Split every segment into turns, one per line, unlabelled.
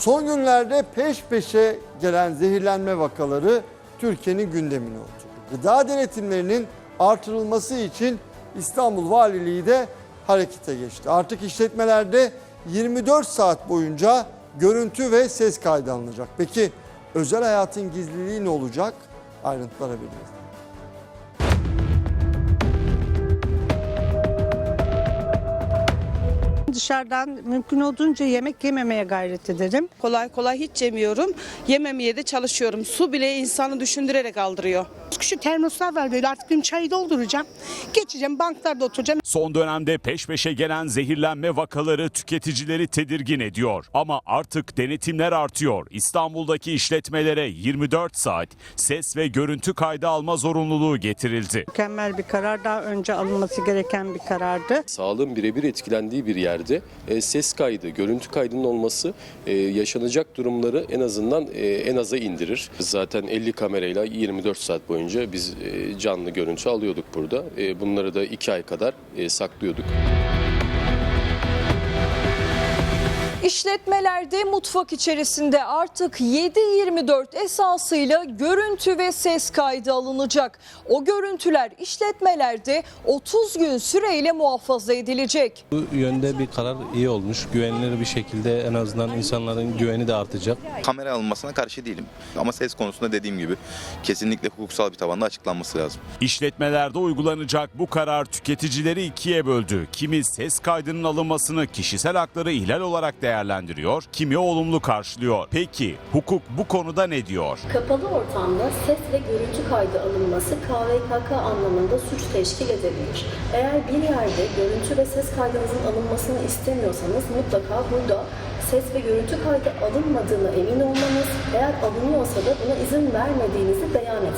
Son günlerde peş peşe gelen zehirlenme vakaları Türkiye'nin gündemine oturdu. Gıda denetimlerinin artırılması için İstanbul Valiliği de harekete geçti. Artık işletmelerde 24 saat boyunca görüntü ve ses kaydı alınacak. Peki özel hayatın gizliliği ne olacak? Ayrıntılara birazdan.
Dışarıdan mümkün olduğunca yemek yememeye gayret ederim.
Kolay kolay hiç yemiyorum. Yememeye de çalışıyorum. Su bile insanı düşündürerek aldırıyor.
Küçük termoslar var böyle artık benim çayı dolduracağım. Geçeceğim banklarda oturacağım.
Son dönemde peş peşe gelen zehirlenme vakaları tüketicileri tedirgin ediyor. Ama artık denetimler artıyor. İstanbul'daki işletmelere 24 saat ses ve görüntü kaydı alma zorunluluğu getirildi.
Mükemmel bir karar daha önce alınması gereken bir karardı.
Sağlığın birebir etkilendiği bir yerde e, ses kaydı, görüntü kaydının olması e, yaşanacak durumları en azından e, en aza indirir. Zaten 50 kamerayla 24 saat boyunca biz e, canlı görüntü alıyorduk burada. E, bunları da 2 ay kadar e, saklıyorduk.
İşletmelerde mutfak içerisinde artık 7-24 esasıyla görüntü ve ses kaydı alınacak. O görüntüler işletmelerde 30 gün süreyle muhafaza edilecek.
Bu yönde bir karar iyi olmuş. Güvenilir bir şekilde en azından insanların güveni de artacak.
kamera alınmasına karşı değilim. Ama ses konusunda dediğim gibi kesinlikle hukuksal bir tabanda açıklanması lazım.
İşletmelerde uygulanacak bu karar tüketicileri ikiye böldü. Kimi ses kaydının alınmasını kişisel hakları ihlal olarak değerlendiriyor, kimi olumlu karşılıyor. Peki hukuk bu konuda ne diyor?
Kapalı ortamda ses ve görüntü kaydı alınması KVKK anlamında suç teşkil edebilir. Eğer bir yerde görüntü ve ses kaydınızın alınmasını istemiyorsanız mutlaka burada ses ve görüntü kaydı alınmadığına emin olmanız, eğer alınıyorsa da buna izin vermediğinizi beyan etmeniz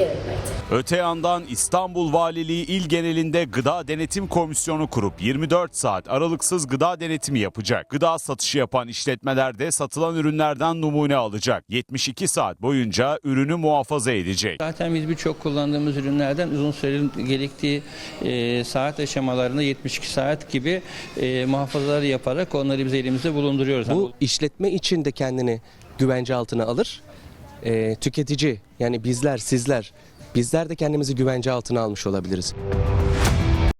gerekmektedir.
Öte yandan İstanbul Valiliği il genelinde Gıda Denetim Komisyonu kurup 24 saat aralıksız gıda denetimi yapacak. Gıda satışı yapan işletmeler de satılan ürünlerden numune alacak. 72 saat boyunca ürünü muhafaza edecek.
Zaten biz birçok kullandığımız ürünlerden uzun süreli gerektiği e, saat aşamalarında 72 saat gibi e, muhafazaları yaparak onları biz elimizde bulunduruyoruz.
Bu işletme için de kendini güvence altına alır. Ee, tüketici yani bizler sizler bizler de kendimizi güvence altına almış olabiliriz.